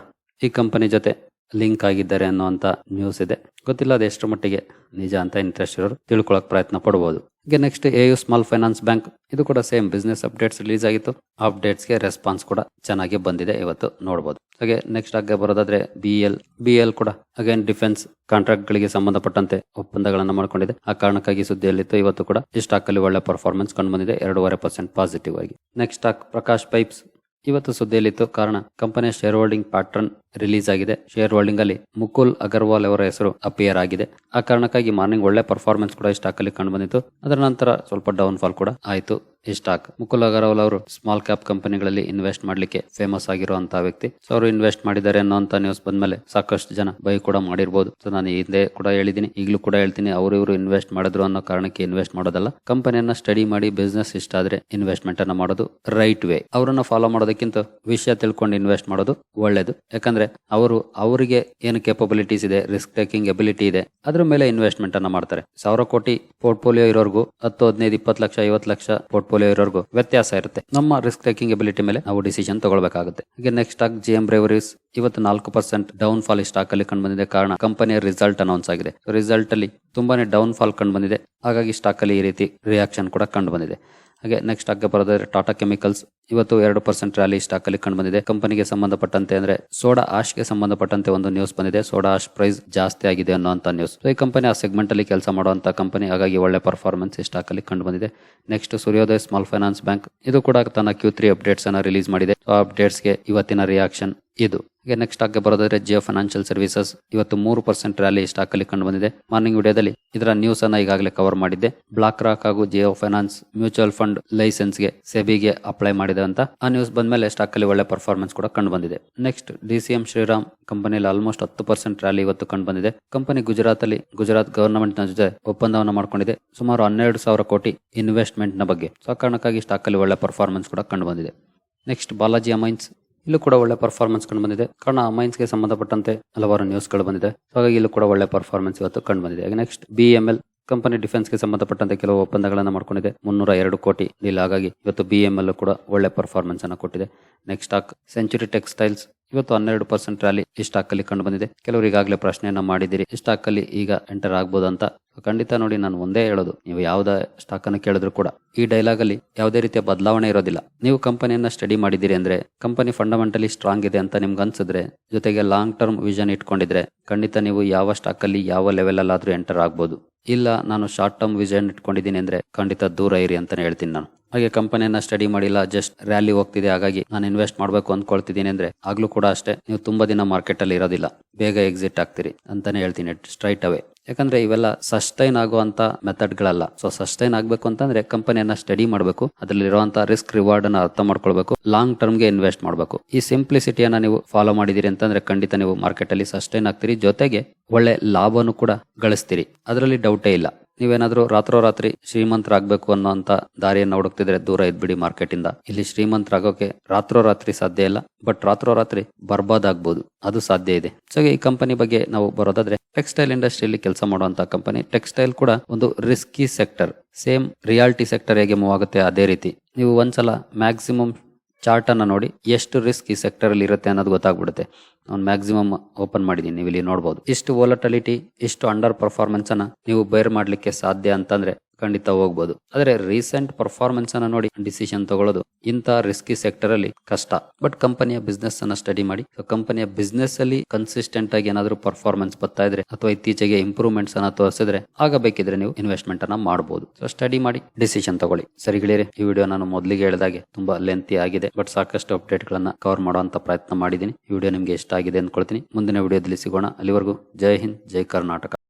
ಈ ಕಂಪನಿ ಜೊತೆ ಲಿಂಕ್ ಆಗಿದ್ದಾರೆ ಅನ್ನುವಂತ ನ್ಯೂಸ್ ಇದೆ. ಗೊತ್ತಿಲ್ಲ ಅದು ಎಷ್ಟು ಮಟ್ಟಿಗೆ ನಿಜ ಅಂತ ಇಂಟ್ರೆಸ್ಟ್ ಇರೋರು ತಿಳ್ಕೊಳಕ್ ಪ್ರಯತ್ನ ಪಡಬಹುದು ಹಾಗೆ next A U small finance bank ಇದು ಕೂಡ ಸೇಮ್ ಬಿಸ್ನೆಸ್ ಅಪ್ಡೇಟ್ಸ್ ರಿಲೀಸ್ ಆಗಿತ್ತು. ಅಪ್ಡೇಟ್ಸ್ಗೆ ರೆಸ್ಪಾನ್ಸ್ ಕೂಡ ಚೆನ್ನಾಗಿ ಬಂದಿದೆ ಇವತ್ತು ನೋಡಬಹುದು ಹಾಗೆ ನೆಕ್ಸ್ಟ್ ಆಗ ಬರೋದಾದ್ರೆ ಬಿ ಎಲ್ ಬಿ ಎಲ್ ಕೂಡ ಅಗೇನ್ ಡಿಫೆನ್ಸ್ ಕಾಂಟ್ರಾಕ್ಟ್ ಗಳಿಗೆ ಸಂಬಂಧಪಟ್ಟಂತೆ ಒಪ್ಪಂದಗಳನ್ನು ಮಾಡಿಕೊಂಡಿದೆ. ಆ ಕಾರಣಕ್ಕಾಗಿ ಸುದ್ದಿಯಲ್ಲಿತ್ತು, ಇವತ್ತು ಕೂಡ ಈ ಸ್ಟಾಕ್ ಅಲ್ಲಿ ಒಳ್ಳೆ ಪರ್ಫಾರ್ಮೆನ್ಸ್ ಕಂಡು ಬಂದಿದೆ ಎರಡೂವರೆ ಪರ್ಸೆಂಟ್ ಪಾಸಿಟಿವ್ ಆಗಿ. ನೆಕ್ಸ್ಟ್ ಸ್ಟಾಕ್ ಪ್ರಕಾಶ್ ಪೈಪ್ಸ್ ಇವತ್ತು ಸುದ್ದಿಯಲ್ಲಿತ್ತು. ಕಾರಣ ಕಂಪನಿಯ ಶೇರ್ ಹೋಲ್ಡಿಂಗ್ ಪ್ಯಾಟರ್ನ್ ರಿಲೀಸ್ ಆಗಿದೆ ಶೇರ್ ಹೋಲ್ಡಿಂಗ್ ಅಲ್ಲಿ ಮುಕುಲ್ ಅಗರ್ವಾಲ್ ಅವರ ಹೆಸರು ಅಪಿಯರ್ ಆಗಿದೆ. ಆ ಕಾರಣಕ್ಕಾಗಿ ಮಾರ್ನಿಂಗ್ ಒಳ್ಳೆ ಪರ್ಫಾರ್ಮೆನ್ಸ್ ಕೂಡ ಸ್ಟಾಕ್ ಅಲ್ಲಿ ಕಂಡು ಬಂದಿತ್ತು ಅದರ ನಂತರ ಸ್ವಲ್ಪ ಡೌನ್ ಫಾಲ್ ಕೂಡ ಆಯಿತು ಈ ಸ್ಟಾಕ್ ಮುಕುಲ್ ಅಗರ್ವಾಲ್ ಅವರು ಸ್ಮಾಲ್ ಕ್ಯಾಪ್ ಕಂಪನಿಗಳಲ್ಲಿ ಇನ್ವೆಸ್ಟ್ ಮಾಡ್ಲಿಕ್ಕೆ ಫೇಮಸ್ ಆಗಿರುವಂತಹ ವ್ಯಕ್ತಿ. ಸೊ ಅವರು ಇನ್ವೆಸ್ಟ್ ಮಾಡಿದ್ದಾರೆ ಅನ್ನೋಂತ ನ್ಯೂಸ್ ಬಂದ್ಮೇಲೆ ಸಾಕಷ್ಟು ಜನ ಬೈ ಕೂಡ ಮಾಡಿರ್ಬೋದು. ಸೊ ನಾನು ಹಿಂದೆ ಕೂಡ ಹೇಳಿದ್ದೀನಿ, ಈಗಲೂ ಕೂಡ ಹೇಳ್ತೀನಿ, ಅವರು ಇವರು ಇನ್ವೆಸ್ಟ್ ಮಾಡಿದ್ರು ಅನ್ನೋ ಕಾರಣಕ್ಕೆ ಇನ್ವೆಸ್ಟ್ ಮಾಡೋದಲ್ಲ. ಕಂಪನಿಯನ್ನ ಸ್ಟಡಿ ಮಾಡಿ ಬಿಸ್ನೆಸ್ ಇಷ್ಟ ಆದ್ರೆ ಇನ್ವೆಸ್ಟ್ಮೆಂಟ್ ಅನ್ನ ಮಾಡೋದು ರೈಟ್ ವೇ ಅವರನ್ನ ಫಾಲೋ ಮಾಡೋದಕ್ಕಿಂತ ವಿಷಯ ತಿಳ್ಕೊಂಡು ಇನ್ವೆಸ್ಟ್ ಮಾಡೋದು ಒಳ್ಳೇದು. ಯಾಕಂದ್ರೆ ಅವರು, ಅವರಿಗೆ ಏನು ಕೇಪಬಿಲಿಟೀಸ್ ಇದೆ ರಿಸ್ಕ್ ಟೇಕಿಂಗ್ ಎಬಿಲಿಟಿ ಇದೆ, ಅದ್ರ ಮೇಲೆ ಇನ್ವೆಸ್ಟ್ಮೆಂಟ್ ಅನ್ನ ಮಾಡ್ತಾರೆ. ಸಾವಿರ ಕೋಟಿ ಪೋರ್ಟ್ಫೋಲಿಯೋ ಇರೋರ್ಗೂ, ಹತ್ತು, ಹದಿನೈದು, ಇಪ್ಪತ್ತು ಲಕ್ಷ, ಐವತ್ತು ಲಕ್ಷ ಪೋರ್ಟ್ಫೋಲಿಯೋ ಇರೋರ್ಗು ವ್ಯತ್ಯಾಸ ಇರುತ್ತೆ. ನಮ್ಮ ರಿಸ್ಕ್ ಟೇಕಿಂಗ್ ಎಬಿಲಿಟಿ ಮೇಲೆ ನಾವು ಡಿಸಿಷನ್ ತಗೊಳ್ಬೇಕಾಗುತ್ತೆ. ಹಾಗೆ next stock G M breweries ಇವತ್ತು ನಾಲ್ಕು ಪರ್ಸೆಂಟ್ ಡೌನ್ ಫಾಲ್ ಸ್ಟಾಕ್ ಅಲ್ಲಿ ಕಂಡು ಬಂದಿದೆ ಕಾರಣ ಕಂಪನಿಯ ರಿಸಲ್ಟ್ ಅನೌನ್ಸ್ ಆಗಿದೆ. ರಿಸಲ್ಟ್ ಅಲ್ಲಿ ತುಂಬಾನೇ ಡೌನ್ ಫಾಲ್ ಕಂಡು ಬಂದಿದೆ ಹಾಗಾಗಿ ಸ್ಟಾಕ್ ಅಲ್ಲಿ ಈ ರೀತಿ ರಿಯಾಕ್ಷನ್ ಕೂಡ ಕಂಡು ಬಂದಿದೆ ಹಾಗೆ ನೆಕ್ಸ್ಟ್ ಆಗ ಬರೋದಾದ್ರೆ ಟಾಟಾ ಕೆಮಿಕಲ್ಸ್ ಇವತ್ತು ಎರಡು ಪರ್ಸೆಂಟ್ ರ್ಯಾಲಿ ಸ್ಟಾಕ್ ಅಲ್ಲಿ ಕಂಡು ಬಂದಿದೆ ಕಂಪನಿಗೆ ಸಂಬಂಧಪಟ್ಟಂತೆ ಅಂದ್ರೆ ಸೋಡಾ ಆಶ್ಗೆ ಸಂಬಂಧಪಟ್ಟಂತೆ ಒಂದು ನ್ಯೂಸ್ ಬಂದಿದೆ. ಸೋಡಾ ಆಶ್ ಪ್ರೈಸ್ ಜಾಸ್ತಿ ಆಗಿದೆ ಅನ್ನೋಂಥ ನ್ಯೂಸ್ ಈ ಕಂಪನಿ ಆ ಸೆಗ್ಮೆಂಟ್ ಅಲ್ಲಿ ಕೆಲಸ ಮಾಡುವಂತ ಕಂಪನಿ ಹಾಗಾಗಿ ಒಳ್ಳೆ ಪರ್ಫಾರ್ಮೆನ್ಸ್ ಈ ಸ್ಟಾಕ್ ಅಲ್ಲಿ ಕಂಡು ಬಂದಿದೆ ನೆಕ್ಸ್ಟ್ ಸೂರ್ಯೋದಯ ಸ್ಮಾಲ್ ಫೈನಾನ್ಸ್ ಬ್ಯಾಂಕ್ ಇದು ಕೂಡ ತನ್ನ ಕ್ಯೂ ತ್ರೀ ಅಪ್ಡೇಟ್ಸ್ ಅನ್ನ ರಿಲೀಸ್ ಮಾಡಿದೆ. ಆ ಅಪ್ಡೇಟ್ಸ್ಗೆ ಇವತ್ತಿನ ರಿಯಾಕ್ಷನ್ ಇದು. ಹಾಗೆ ನೆಕ್ಸ್ಟ್ ಆಗಿ ಬರೋದಾದ್ರೆ ಜಿಯೋ ಫೈನಾನ್ಷಿಯಲ್ ಸರ್ವಿಸಸ್ ಇವತ್ತು ಮೂರು ಪರ್ಸೆಂಟ್ ರ್ಯಾಲಿ ಸ್ಟಾಕ್ ಅಲ್ಲಿ ಕಂಡು ಬಂದಿದೆ. ಮಾರ್ನಿಂಗ್ ವಿಡಿಯೋದಲ್ಲಿ ಇದರ ನ್ಯೂಸ್ ಅನ್ನ ಈಗಾಗಲೇ ಕವರ್ ಮಾಡಿದ್ದೆ. ಬ್ಲಾಕ್ ರಾಕ್ ಹಾಗೂ ಜಿಯೋ ಫೈನಾನ್ಸ್ ಮ್ಯೂಚುವಲ್ ಫಂಡ್ ಲೈಸೆನ್ಸ್ಗೆ ಸೆಬಿಗೆ ಅಪ್ಲೈ ಮಾಡಿದೆ ಅಂತ. ಆ ನ್ಯೂಸ್ ಬಂದ ಮೇಲೆ ಸ್ಟಾಕ್ ಅಲ್ಲಿ ಒಳ್ಳೆ ಪರ್ಫಾರ್ಮೆನ್ಸ್ ಕೂಡ ಕಂಡು ಬಂದಿದೆ. ನೆಕ್ಸ್ಟ್ ಡಿಸಿಎಂ ಶ್ರೀರಾಮ್ ಕಂಪನಿಯಲ್ಲಿ ಆಲ್ಮೋಸ್ಟ್ ಹತ್ತು ಪರ್ಸೆಂಟ್ ರ್ಯಾಲಿ ಇವತ್ತು ಕಂಡು ಬಂದಿದೆ. ಕಂಪನಿ ಗುಜರಾತ್ ಅಲ್ಲಿ ಗುಜರಾತ್ ಗವರ್ನಮೆಂಟ್ನ ಜೊತೆ ಒಪ್ಪಂದವನ್ನು ಮಾಡ್ಕೊಂಡಿದೆ. ಸುಮಾರು ಹನ್ನೆರಡು ಸಾವಿರ ಕೋಟಿ ಇನ್ವೆಸ್ಟ್ಮೆಂಟ್ನ ಬಗ್ಗೆ. ಸೊ ಕಾರಣಕ್ಕಾಗಿ ಸ್ಟಾಕ್ ಅಲ್ಲಿ ಒಳ್ಳೆ ಪರ್ಫಾರ್ಮೆನ್ಸ್ ಕೂಡ ಕಂಡು ಬಂದಿದೆ. ನೆಕ್ಸ್ಟ್ ಬಾಲಾಜಿ ಅಮೈನ್ಸ್ ಇಲ್ಲೂ ಕೂಡ ಒಳ್ಳೆ ಪರ್ಫಾರ್ಮೆನ್ಸ್ ಕಂಡು ಬಂದಿದೆ. ಕಾರಣ ಅಮೈನ್ಸ್ಗೆ ಸಂಬಂಧಪಟ್ಟಂತೆ ಹಲವಾರು ನ್ಯೂಸ್ಗಳು ಬಂದಿದೆ. ಹಾಗಾಗಿ ಇಲ್ಲೂ ಕೂಡ ಒಳ್ಳೆ ಪರ್ಫಾರ್ಮೆನ್ಸ್ ಇವತ್ತು ಕಂಡು ಬಂದಿದೆ. Next B M L company ಡಿಫೆನ್ಸ್ಗೆ ಸಂಬಂಧಪಟ್ಟಂತೆ ಕೆಲವು ಒಪ್ಪಂದಗಳನ್ನು ಮಾಡ್ಕೊಂಡಿದೆ. ಮುನ್ನೂರ ಎರಡು ಕೋಟಿ ಡೀಲ್ ಹಾಗಾಗಿ ಇವತ್ತು ಬಿ ಎಂ ಎಲ್ ಕೂಡ ಒಳ್ಳೆ ಪರ್ಫಾರ್ಮೆನ್ಸ್ ಅನ್ನು ಕೊಟ್ಟಿದೆ. ನೆಕ್ಸ್ಟ್ ಸ್ಟಾಕ್ ಸೆಂಚುರಿ ಟೆಕ್ಸ್ಟೈಲ್ಸ್ ಇವತ್ತು ಹನ್ನೆರಡು ಪರ್ಸೆಂಟ್ ರ್ಯಾಲಿ ಈ ಸ್ಟಾಕ್ ಅಲ್ಲಿ ಕಂಡು ಬಂದಿದೆ. ಕೆಲವರು ಈಗಾಗಲೇ ಪ್ರಶ್ನೆಯನ್ನ ಮಾಡಿದಿರಿ ಈ ಸ್ಟಾಕ್ ಅಲ್ಲಿ ಈಗ ಎಂಟರ್ ಆಗ್ಬೋದು ಅಂತ ಖಂಡಿತ ನೋಡಿ, ನಾನು ಒಂದೇ ಹೇಳೋದು, ನೀವು ಯಾವುದೇ ಸ್ಟಾಕ್ ಅನ್ನು ಕೇಳಿದ್ರು ಕೂಡ, ಈ ಡೈಲಾಗ್ ಅಲ್ಲಿ ಯಾವುದೇ ರೀತಿಯ ಬದಲಾವಣೆ ಇರೋದಿಲ್ಲ. ನೀವು ಕಂಪನಿಯನ್ನ ಸ್ಟಡಿ ಮಾಡಿದಿರಿ ಅಂದ್ರೆ ಕಂಪನಿ ಫಂಡಮೆಂಟಲಿ ಸ್ಟ್ರಾಂಗ್ ಇದೆ ಅಂತ ನಿಮ್ಗೆ ಅನ್ಸಿದ್ರೆ, ಜೊತೆಗೆ ಲಾಂಗ್ ಟರ್ಮ್ ವಿಷನ್ ಇಟ್ಕೊಂಡಿದ್ರೆ, ಖಂಡಿತ ನೀವು ಯಾವ ಸ್ಟಾಕ್ ಅಲ್ಲಿ ಯಾವ ಲೆವೆಲ್ ಅಲ್ಲಾದ್ರೂ ಎಂಟರ್ ಆಗ್ಬೋದು. ಇಲ್ಲ, ನಾನು ಶಾರ್ಟ್ ಟರ್ಮ್ ವಿಷನ್ ಇಟ್ಕೊಂಡಿದ್ದೀನಿ ಅಂದ್ರೆ, ಖಂಡಿತ ದೂರ ಇರಿ ಅಂತಾನೆ ಹೇಳ್ತೀನಿ ನಾನು. ಹಾಗೆ ಕಂಪನಿಯನ್ನ ಸ್ಟಡಿ ಮಾಡಿಲ್ಲ ಜಸ್ಟ್ ರ್ಯಾಲಿ ಹೋಗ್ತಿದೆ, ಹಾಗಾಗಿ ನಾನು ಇನ್ವೆಸ್ಟ್ ಮಾಡಬೇಕು ಅಂದ್ಕೊಳ್ತಿದ್ದೀನಿ ಅಂದ್ರೆ, ಆಗ್ಲೂ ಕೂಡ ಅಷ್ಟೇ, ನೀವು ತುಂಬಾ ದಿನ ಮಾರ್ಕೆಟ್ ಅಲ್ಲಿ ಇರೋದಿಲ್ಲ, ಬೇಗ ಎಕ್ಸಿಟ್ ಆಗ್ತೀರಿ ಅಂತಾನೆ ಹೇಳ್ತೀನಿ ಸ್ಟ್ರೈಟ್ ಅವೇ ಯಾಕಂದ್ರೆ ಇವೆಲ್ಲ ಸಸ್ಟೈನ್ ಆಗುವಂತ ಮೆಥಡ್ಗಳಲ್ಲ ಸೊ ಸಸ್ಟೈನ್ ಆಗಬೇಕು ಅಂತಂದ್ರೆ ಕಂಪನಿಯನ್ನ ಸ್ಟಡಿ ಮಾಡಬೇಕು. ಅದ್ರಲ್ಲಿ ಇರುವಂತ ರಿಸ್ಕ್ ರಿವಾರ್ಡ್ ಅನ್ನ ಅರ್ಥ ಮಾಡ್ಕೊಳ್ಬೇಕು. ಲಾಂಗ್ ಟರ್ಮ್ಗೆ ಇನ್ವೆಸ್ಟ್ ಮಾಡಬೇಕು. ಈ ಸಿಂಪ್ಲಿಸಿಟಿಯನ್ನ ನೀವು ಫಾಲೋ ಮಾಡಿದಿರಿ ಅಂತಂದ್ರೆ ಖಂಡಿತ ನೀವು ಮಾರ್ಕೆಟ್ ಅಲ್ಲಿ ಸಸ್ಟೈನ್ ಆಗ್ತೀರಿ. ಜೊತೆಗೆ ಒಳ್ಳೆ ಲಾಭನೂ ಕೂಡ ಗಳಿಸ್ತೀರಿ. ಅದರಲ್ಲಿ ಡೌಟೇ ಇಲ್ಲ. ನೀವೇನಾದ್ರೂ ರಾತ್ರೋರಾತ್ರಿ ಶ್ರೀಮಂತರಾಗಬೇಕು ಅನ್ನೋಂತ ದಾರಿಯನ್ನ ಹುಡುಕ್ತಿದ್ರೆ ದೂರ ಇದ್ಬಿಡಿ ಮಾರ್ಕೆಟ್ ಇಂದ ಇಲ್ಲಿ ಶ್ರೀಮಂತರಾಗೋಕೆ ರಾತ್ರೋರಾತ್ರಿ ಸಾಧ್ಯ ಇಲ್ಲ. ಬಟ್ ರಾತ್ರೋರಾತ್ರಿ ಬರ್ಬಾದ್ ಆಗ್ಬೋದು ಅದು ಸಾಧ್ಯ ಇದೆ. ಸೊ ಈ ಕಂಪನಿ ಬಗ್ಗೆ ನಾವು ಬರೋದಾದ್ರೆ ಟೆಕ್ಸ್ಟೈಲ್ ಇಂಡಸ್ಟ್ರಿಯಲ್ಲಿ ಕೆಲಸ ಮಾಡುವಂತ ಕಂಪನಿ ಟೆಕ್ಸ್ಟೈಲ್ ಕೂಡ ಒಂದು risky sector same reality sector ಹೇಗೆ ಮೂವ್ ಆಗುತ್ತೆ ಅದೇ ರೀತಿ. ನೀವು ಒಂದ್ಸಲ ಮ್ಯಾಕ್ಸಿಮಮ್ ಚಾರ್ಟ್ ಅನ್ನ ನೋಡಿ, ಎಷ್ಟು ರಿಸ್ಕ್ ಈ ಸೆಕ್ಟರ್ ಅಲ್ಲಿ ಇರುತ್ತೆ ಅನ್ನೋದು ಗೊತ್ತಾಗ್ಬಿಡುತ್ತೆ. ನಾನು ಮ್ಯಾಕ್ಸಿಮಮ್ ಓಪನ್ ಮಾಡಿದ್ದೀನಿ ನೀವು ಇಲ್ಲಿ ನೋಡಬಹುದು ಇಷ್ಟು ವಾಲಟಲಿಟಿ ಇಷ್ಟು ಅಂಡರ್ ಪರ್ಫಾರ್ಮೆನ್ಸ್ ಅನ್ನ ನೀವು ಬೇರ್ ಮಾಡ್ಲಿಕ್ಕೆ ಸಾಧ್ಯ ಅಂತಂದ್ರೆ ಖಂಡಿತ ಹೋಗ್ಬೋದು. ಆದರೆ ರೀಸೆಂಟ್ ಪರ್ಫಾರ್ಮೆನ್ಸ್ ಅನ್ನ ನೋಡಿ ಡಿಸಿಷನ್ ತಗೊಳ್ಳೋದು ಇಂಥ ರಿಸ್ಕಿ ಸೆಕ್ಟರ್ ಅಲ್ಲಿ ಕಷ್ಟ. ಬಟ್ ಕಂಪನಿಯ ಬಿಸ್ನೆಸ್ ಅನ್ನ ಸ್ಟಡಿ ಮಾಡಿ. ಕಂಪನಿಯ ಬಿಸ್ನೆಸ್ ಅಲ್ಲಿ ಕನ್ಸಿಸ್ಟೆಂಟ್ ಆಗಿ ಏನಾದ್ರು ಪರ್ಫಾರ್ಮೆನ್ಸ್ ಬರ್ತಾ ಇದ್ರೆ ಅಥವಾ ಇತ್ತೀಚೆಗೆ ಇಂಪ್ರೂವ್ಮೆಂಟ್ಸ್ ಅನ್ನ ತೋರಿಸಿದ್ರೆ ಆಗ ಬೇಕಿದ್ರೆ ನೀವು ಇನ್ವೆಸ್ಟ್ಮೆಂಟ್ ಅನ್ನ ಮಾಡಬಹುದು ಸೊ ಸ್ಟಡಿ ಮಾಡಿ ಡಿಸಿಷನ್ ತಗೊಳ್ಳಿ. ಸರಿ ಗೆಳೆಯರೆ, ಈ ವಿಡಿಯೋ ನಾನು ಮೊದಲಿಗೆ ಹೇಳಿದಾಗೆ ತುಂಬಾ ಲೆಂತಿ ಆಗಿದೆ. ಬಟ್ ಸಾಕಷ್ಟು ಅಪ್ಡೇಟ್ ಗಳನ್ನ ಕವರ್ ಮಾಡುವಂತ ಪ್ರಯತ್ನ ಮಾಡಿದೀನಿ ಈ ವಿಡಿಯೋ ನಿಮ್ಗೆ ಇಷ್ಟ ಆಗಿದೆ ಅಂದ್ಕೊಳ್ತೀನಿ. ಮುಂದಿನ ವಿಡಿಯೋದಲ್ಲಿ ಸಿಗೋಣ. ಅಲ್ಲಿವರೆಗೂ ಜೈ ಹಿಂದ್, ಜೈ ಕರ್ನಾಟಕ.